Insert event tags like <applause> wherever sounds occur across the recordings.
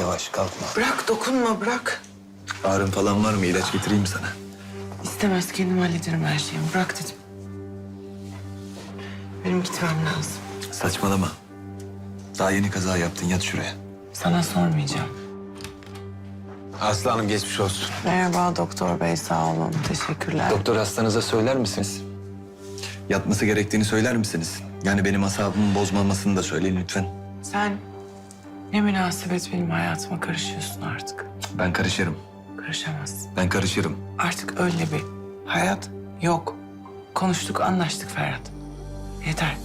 Yavaş kalkma. Bırak dokunma bırak. Ağrın falan var mı? İlaç getireyim sana? İstemez kendim hallederim her şeyi. Bırak dedim. Benim gitmem lazım. Saçmalama. Daha yeni kaza yaptın. Yat şuraya. Sana sormayacağım. Aslanım geçmiş olsun. Merhaba doktor bey sağ olun. Teşekkürler. Doktor hastanıza söyler misiniz? Yatması gerektiğini söyler misiniz? Yani benim asabımı bozmamasını da söyleyin lütfen. Sen ne münasebet benim hayatıma karışıyorsun artık. Ben karışırım. Karışamazsın. Ben karışırım. Artık öyle bir hayat yok. Konuştuk anlaştık Ferhat. Yeter.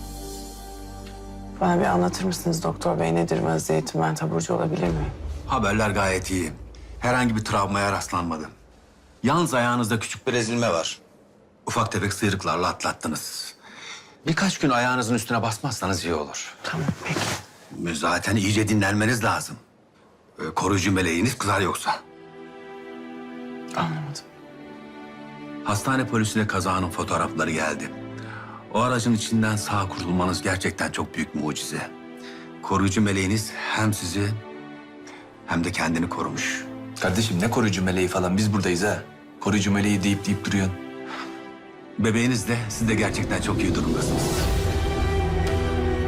Bana bir anlatır mısınız doktor bey nedir vaziyetim ben taburcu olabilir miyim? Haberler gayet iyi. Herhangi bir travmaya rastlanmadı. Yalnız ayağınızda küçük bir ezilme var. Ufak tefek sıyrıklarla atlattınız. Birkaç gün ayağınızın üstüne basmazsanız iyi olur. Tamam peki. Zaten iyice dinlenmeniz lazım. Ee, Koruyucu meleğiniz kızar yoksa. Anlamadım. Hastane polisine kazanın fotoğrafları geldi. O aracın içinden sağ kurtulmanız gerçekten çok büyük mucize. Koruyucu meleğiniz hem sizi hem de kendini korumuş. Kardeşim ne koruyucu meleği falan. Biz buradayız ha. Koruyucu meleği deyip deyip duruyorsun. Bebeğiniz de siz de gerçekten çok iyi durumdasınız.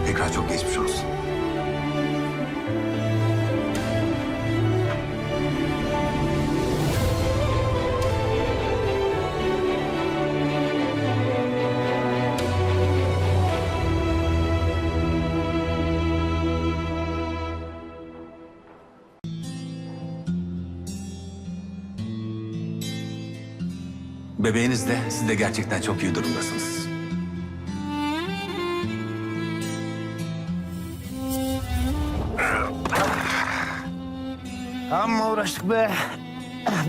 Tekrar çok geçmiş olsun. Bebeğiniz de siz de gerçekten çok iyi durumdasınız. Amma uğraştık be.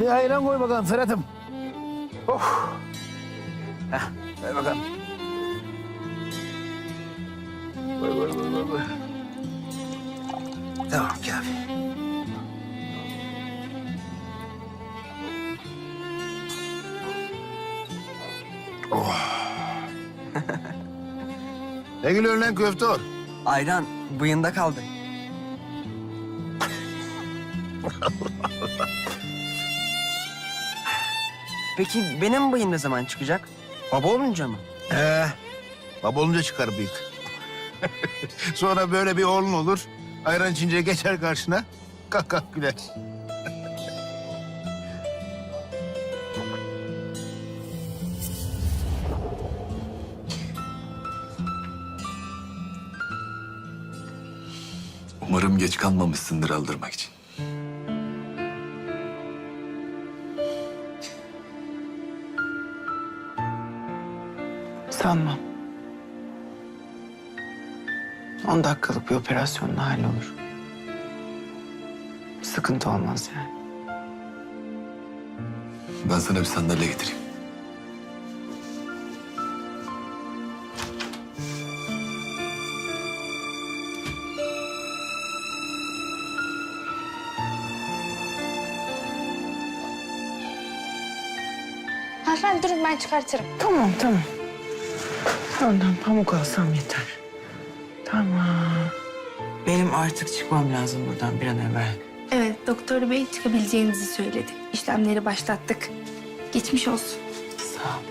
Bir ayran koy bakalım Ferhat'ım. Oh. Heh, ver bakalım. Koy, koy, koy, koy, ne gülüyorsun lan köftor? Ayran bıyığında kaldı. Peki benim bıyığım ne zaman çıkacak? Baba olunca mı? Ee, baba olunca çıkar bıyık. <laughs> Sonra böyle bir oğlun olur. Ayran içince geçer karşına. Kalk kalk güler. Geç kalmamışsındır aldırmak için. Sanmam. On dakikalık bir operasyonla hallolur. Sıkıntı olmaz yani. Ben sana bir sandalye getireyim. Ben çıkartırım. Tamam tamam. Ondan pamuk alsam yeter. Tamam. Benim artık çıkmam lazım buradan bir an evvel. Evet doktor bey çıkabileceğinizi söyledi. İşlemleri başlattık. Geçmiş olsun. Sağ ol.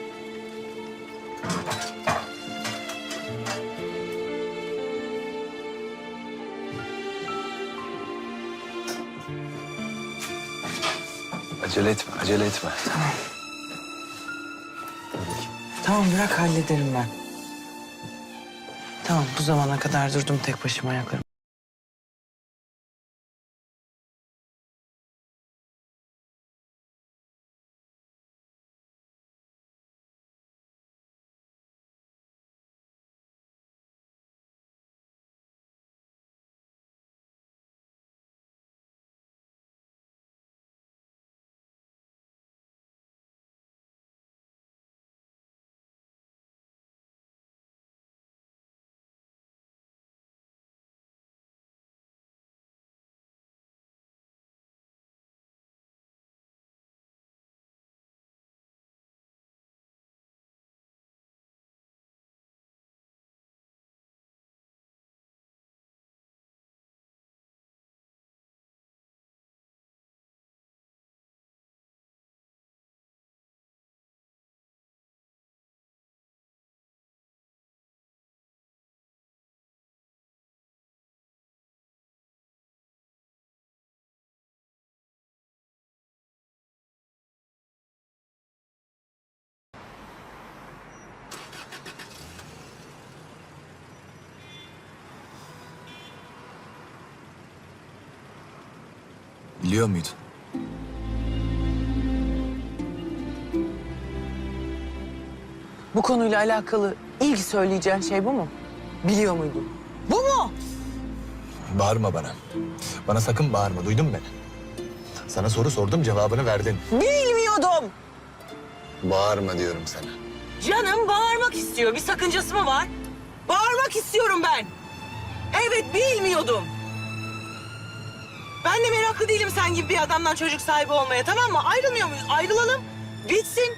Acele etme, acele etme. Tamam bırak hallederim ben. Tamam bu zamana kadar durdum tek başıma ayaklarım. Biliyor muydun? Bu konuyla alakalı ilk söyleyeceğin şey bu mu? Biliyor muydun? Bu mu? Bağırma bana. Bana sakın bağırma. Duydun mu beni? Sana soru sordum cevabını verdin. Bilmiyordum. Bağırma diyorum sana. Canım bağırmak istiyor. Bir sakıncası mı var? Bağırmak istiyorum ben. Evet bilmiyordum. Ben de meraklı değilim sen gibi bir adamdan çocuk sahibi olmaya tamam mı? Ayrılmıyor muyuz? Ayrılalım. Bitsin.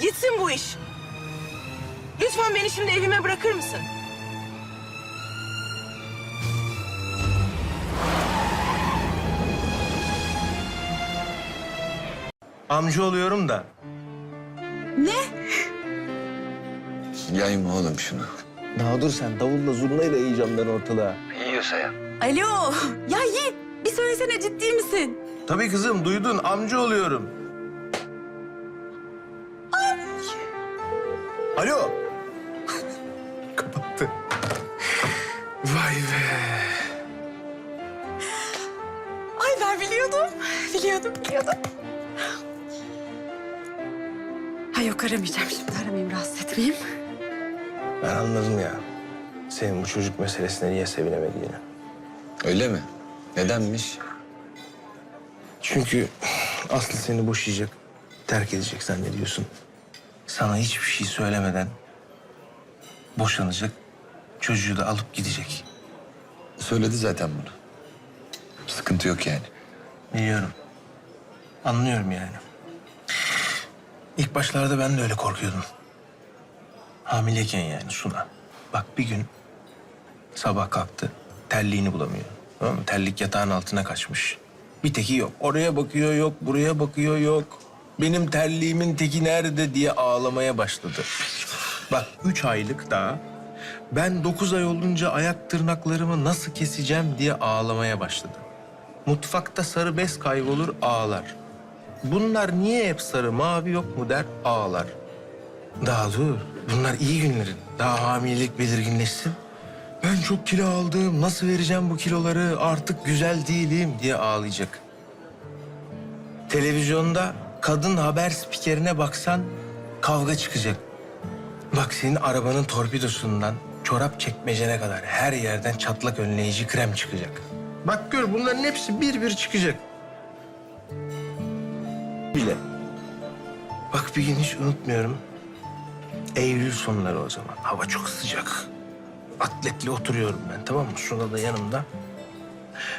Gitsin bu iş. Lütfen beni şimdi evime bırakır mısın? Amca oluyorum da. Yayma oğlum şunu. Daha dur sen davulla zurnayla yiyeceğim ben ortalığa. Alo. Ya Yiğit bir söylesene ciddi misin? Tabii kızım duydun amca oluyorum. Alo. <laughs> Kapattı. Vay be. Ay ben biliyordum. Biliyordum, biliyordum. Ay yok aramayacağım şimdi aramayayım rahatsız etmeyeyim. Ben anladım ya. Senin bu çocuk meselesine niye sevinemediğini. Öyle mi? Nedenmiş? Çünkü Aslı seni boşayacak, terk edecek zannediyorsun. Sana hiçbir şey söylemeden boşanacak, çocuğu da alıp gidecek. Söyledi zaten bunu. Sıkıntı yok yani. Biliyorum. Anlıyorum yani. İlk başlarda ben de öyle korkuyordum. Hamileyken yani Suna. Bak bir gün sabah kalktı, terliğini bulamıyor. Tamam? Terlik yatağın altına kaçmış. Bir teki yok. Oraya bakıyor yok, buraya bakıyor yok. Benim terliğimin teki nerede diye ağlamaya başladı. Bak üç aylık daha ben dokuz ay olunca ayak tırnaklarımı nasıl keseceğim diye ağlamaya başladı. Mutfakta sarı bez kaybolur ağlar. Bunlar niye hep sarı mavi yok mu der ağlar. Daha dur. Bunlar iyi günlerin. Daha hamilelik belirginleşsin. Ben çok kilo aldım. Nasıl vereceğim bu kiloları? Artık güzel değilim diye ağlayacak. Televizyonda kadın haber spikerine baksan kavga çıkacak. Bak senin arabanın torpidosundan çorap çekmecene kadar her yerden çatlak önleyici krem çıkacak. Bak gör bunların hepsi bir bir çıkacak. Bile. Bak bir gün hiç unutmuyorum. Eylül sonları o zaman. Hava çok sıcak. Atletle oturuyorum ben tamam mı? Suna da yanımda.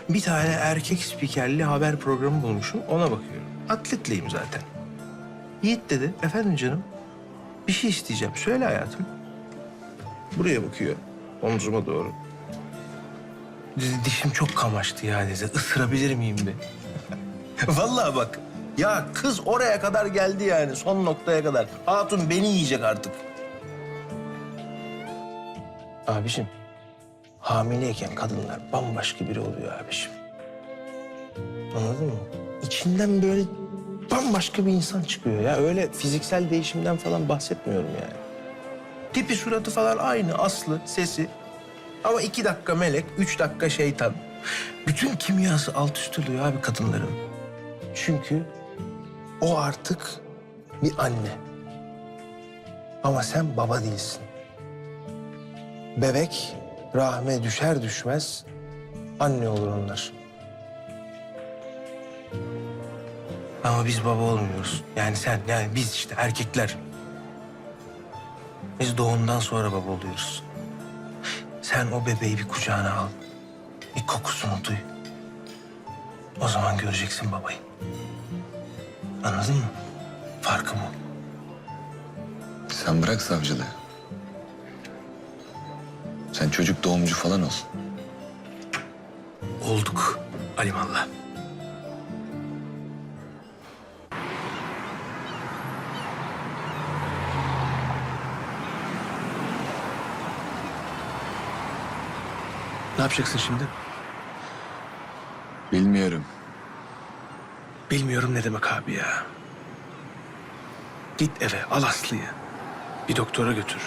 Bir tane erkek spikerli haber programı bulmuşum. Ona bakıyorum. Atletleyim zaten. Yiğit dedi. Efendim canım. Bir şey isteyeceğim. Söyle hayatım. Buraya bakıyor. Omzuma doğru. Dedi, dişim çok kamaştı ya dedi. Isırabilir miyim de. <laughs> Vallahi bak. Ya kız oraya kadar geldi yani. Son noktaya kadar. Hatun beni yiyecek artık. Abiciğim. Hamileyken kadınlar bambaşka biri oluyor abiciğim. Anladın mı? İçinden böyle bambaşka bir insan çıkıyor ya. Öyle fiziksel değişimden falan bahsetmiyorum yani. Tipi suratı falan aynı Aslı, sesi. Ama iki dakika melek, üç dakika şeytan. Bütün kimyası alt üst oluyor abi kadınların. Çünkü o artık bir anne. Ama sen baba değilsin. Bebek rahme düşer düşmez anne olur onlar. Ama biz baba olmuyoruz. Yani sen, yani biz işte erkekler. Biz doğumdan sonra baba oluyoruz. Sen o bebeği bir kucağına al. Bir kokusunu duy. O zaman göreceksin babayı. Anladın mı? Farkı bu. Sen bırak savcılığı. Sen çocuk doğumcu falan ol. Olduk alimallah. Ne yapacaksın şimdi? Bilmiyorum. Bilmiyorum ne demek abi ya. Git eve al Aslı'yı. Bir doktora götür.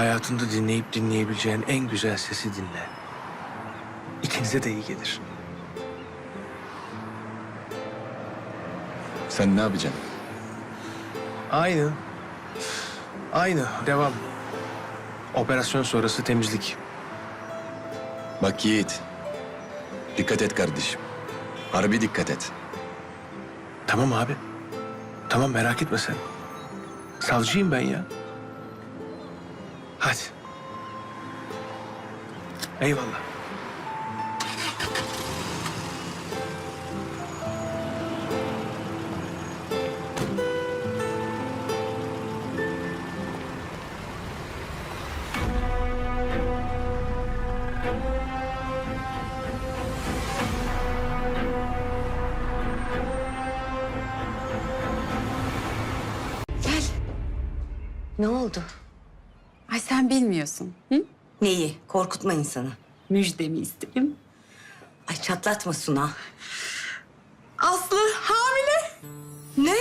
Hayatında dinleyip dinleyebileceğin en güzel sesi dinle. İkinize de iyi gelir. Sen ne yapacaksın? Aynı. Aynı. Devam. Operasyon sonrası temizlik. Bak Yiğit. Dikkat et kardeşim. Harbi dikkat et. Tamam abi. Tamam merak etme sen. Savcıyım ben ya. Eyvallah. Ne oldu? Ay sen bilmiyorsun. Hı? Neyi? Korkutma insanı. Müjdemi istedim. Ay çatlatma Suna. Aslı hamile. Ne?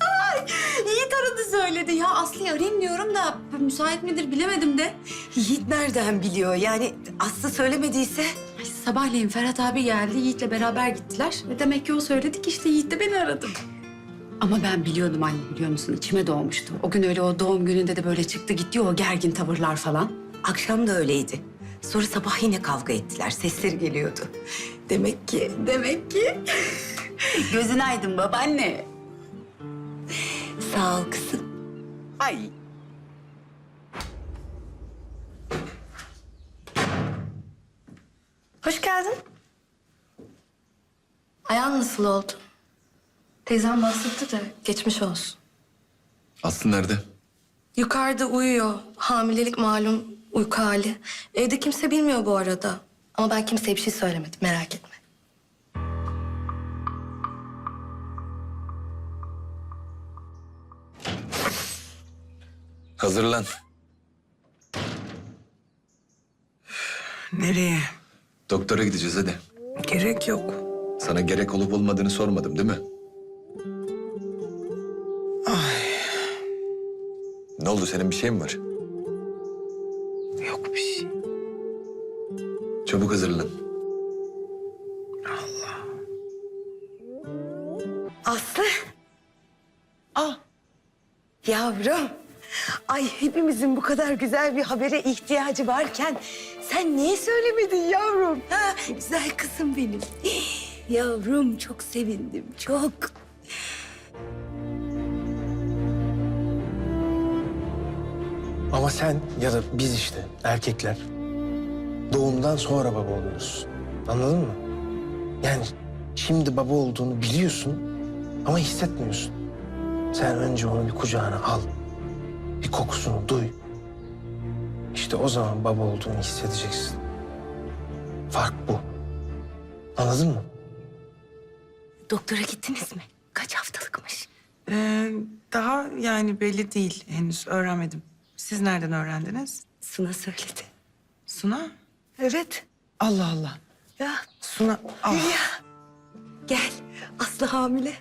Ay, Yiğit aradı söyledi ya. Aslı'yı arayayım diyorum da müsait midir bilemedim de. Yiğit nereden biliyor? Yani Aslı söylemediyse... Ay, sabahleyin Ferhat abi geldi. Yiğit'le beraber gittiler. Ve demek ki o söyledi ki işte Yiğit de beni aradı. Ama ben biliyordum anne biliyor musun? İçime doğmuştu. O gün öyle o doğum gününde de böyle çıktı gitti o gergin tavırlar falan. Akşam da öyleydi. Sonra sabah yine kavga ettiler. Sesleri geliyordu. Demek ki... Demek ki <laughs> gözün aydın babaanne. Sağ ol kızım. Ay Hoş geldin. Ayağın nasıl oldu? Teyzem bahsetti de geçmiş olsun. Aslı nerede? Yukarıda uyuyor. Hamilelik malum uyku hali. Evde kimse bilmiyor bu arada. Ama ben kimseye bir şey söylemedim merak etme. Hazırlan. Nereye? Doktora gideceğiz hadi. Gerek yok. Sana gerek olup olmadığını sormadım değil mi? Ne oldu senin bir şeyin mi var? yok bir şey. Çabuk hazırlan. Aslı. Ah Yavrum. Ay hepimizin bu kadar güzel bir habere ihtiyacı varken sen niye söylemedin yavrum? Ha, güzel kızım benim. <gasps> Yavrum çok sevindim çok. Ama sen ya da biz işte erkekler doğumdan sonra baba oluyoruz. Anladın mı? Yani şimdi baba olduğunu biliyorsun ama hissetmiyorsun. Sen önce onu bir kucağına al. Bir kokusunu duy. İşte o zaman baba olduğunu hissedeceksin. Fark bu. Anladın mı? Doktora gittiniz mi? Kaç haftalıkmış? Ee, daha yani belli değil henüz öğrenmedim. Siz nereden öğrendiniz? Suna söyledi. Suna? Evet. Allah Allah. Ya Suna. Ah. Hülya. Gel. Aslı hamile.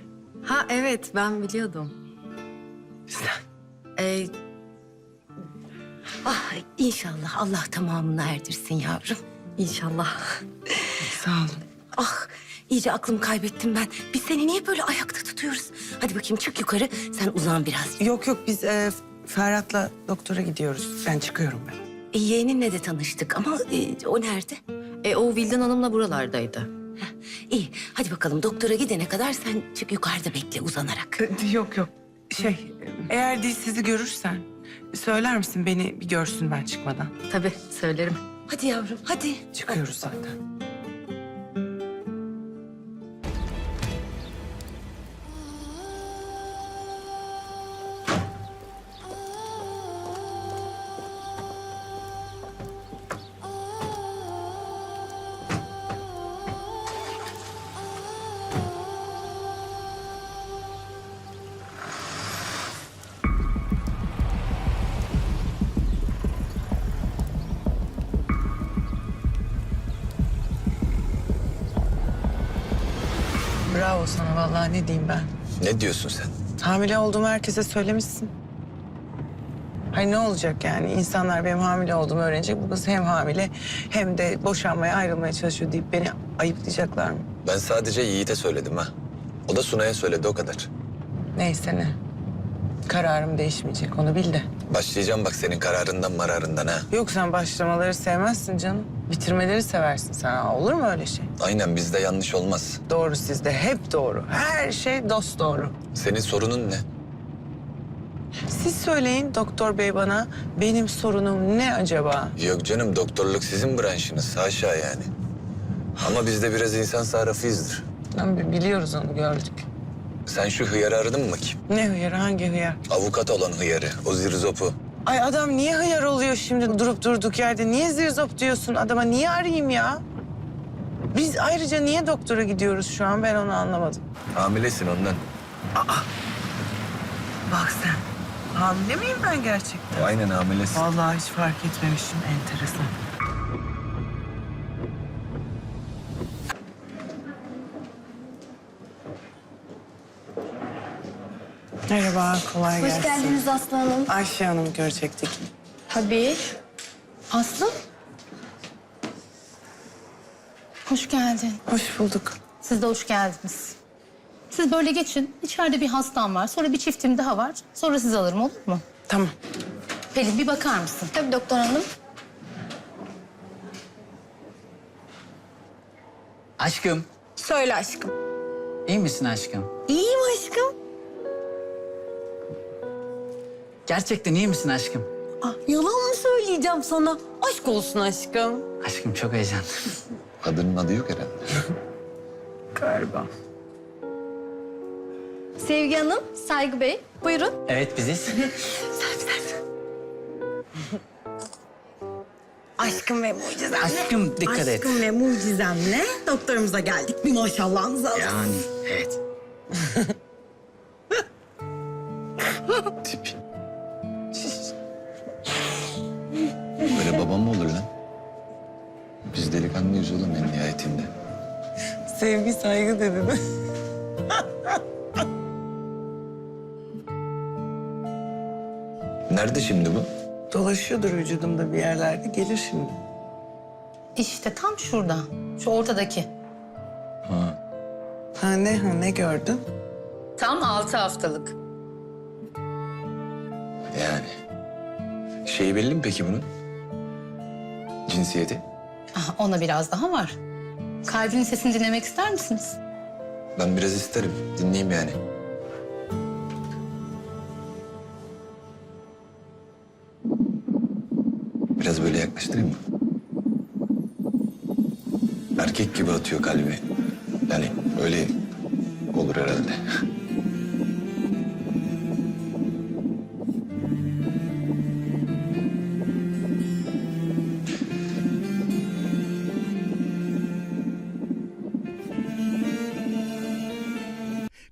Ha evet ben biliyordum. Ee, Ah inşallah Allah tamamını erdirsin yavrum. İnşallah. Sağ olun. Ah iyice aklımı kaybettim ben. Biz seni niye böyle ayakta tutuyoruz? Hadi bakayım çık yukarı. Sen uzan biraz. Yok yok biz e, Ferhat'la doktora gidiyoruz. Ben çıkıyorum ben. E, yeğeninle de tanıştık ama e, o nerede? e, o Vildan Hanım'la buralardaydı. İyi hadi bakalım doktora gidene kadar sen çık yukarıda bekle uzanarak. Ee, Yok yok. Şey eğer değil sizi görürsen söyler misin beni bir görsün ben çıkmadan? Tabii söylerim. Hadi yavrum hadi. Çıkıyoruz zaten. Bravo sana vallahi ne diyeyim ben. Ne diyorsun sen? Hamile olduğumu herkese söylemişsin. Hayır ne olacak yani? İnsanlar benim hamile olduğumu öğrenecek. Bu kız hem hamile hem de boşanmaya ayrılmaya çalışıyor deyip beni ayıplayacaklar mı? Ben sadece Yiğit'e söyledim ha. O da Sunay'a söyledi o kadar. Neyse ne. Kararım değişmeyecek onu bil de. Başlayacağım bak senin kararından mararından ha. Yok sen başlamaları sevmezsin canım. Bitirmeleri seversin sen. Ha, Olur mu öyle şey? Aynen bizde yanlış olmaz. Doğru sizde hep doğru. Her şey dost doğru. Senin sorunun ne? Siz söyleyin doktor bey bana benim sorunum ne acaba? Yok canım doktorluk sizin branşınız haşa yani. Ama biz de biraz insan sarrafıyızdır. Lan bi- biliyoruz onu gördük. Sen şu hıyarı aradın mı bakayım? Ne hıyar hangi hıyar? Avukat olan hıyarı, o zirzopu. Ay adam niye hıyar oluyor şimdi durup durduk yerde? Niye zirzop diyorsun adama? Niye arayayım ya? Biz ayrıca niye doktora gidiyoruz şu an ben onu anlamadım. Hamilesin ondan. Bak sen. Hamile miyim ben gerçekten? Aynen hamilesin. Vallahi hiç fark etmemişim. Enteresan. Merhaba, kolay gelsin. Hoş geldiniz Aslı Hanım. Ayşe Hanım görecektik. Tabii. Aslı. Hoş geldin. Hoş bulduk. Siz de hoş geldiniz. Siz böyle geçin. İçeride bir hastam var. Sonra bir çiftim daha var. Sonra sizi alırım olur mu? Tamam. Pelin bir bakar mısın? Tabii doktor hanım. Aşkım, Söyle aşkım. iyi misin aşkım? İyiyim aşkım. Gerçekten iyi misin aşkım? Ah, yalan mı söyleyeceğim sana? Aşk olsun aşkım. Aşkım çok heyecanlı. Kadının adı yok herhalde. Galiba. Sevgi Hanım, Saygı Bey. Buyurun. Evet biziz. Aşkım ve mucizemle. Aşkım dikkat et. Aşkım ve mucizemle doktorumuza geldik. Bir maşallahınızı alın. Yani evet. Sevgi, saygı dedi mi? Nerede şimdi bu? Dolaşıyordur vücudumda bir yerlerde. Gelir şimdi. İşte tam şurada. Şu ortadaki. Ha ne, ha ne gördün? Tam altı haftalık. Yani. Şeyi belli mi peki bunun? Cinsiyeti? Aha, ona biraz daha var. Kalbinin sesini dinlemek ister misiniz? Ben biraz isterim. Dinleyeyim yani. Biraz böyle yaklaştırayım mı? Erkek gibi atıyor kalbi. Yani öyle olur herhalde. <laughs>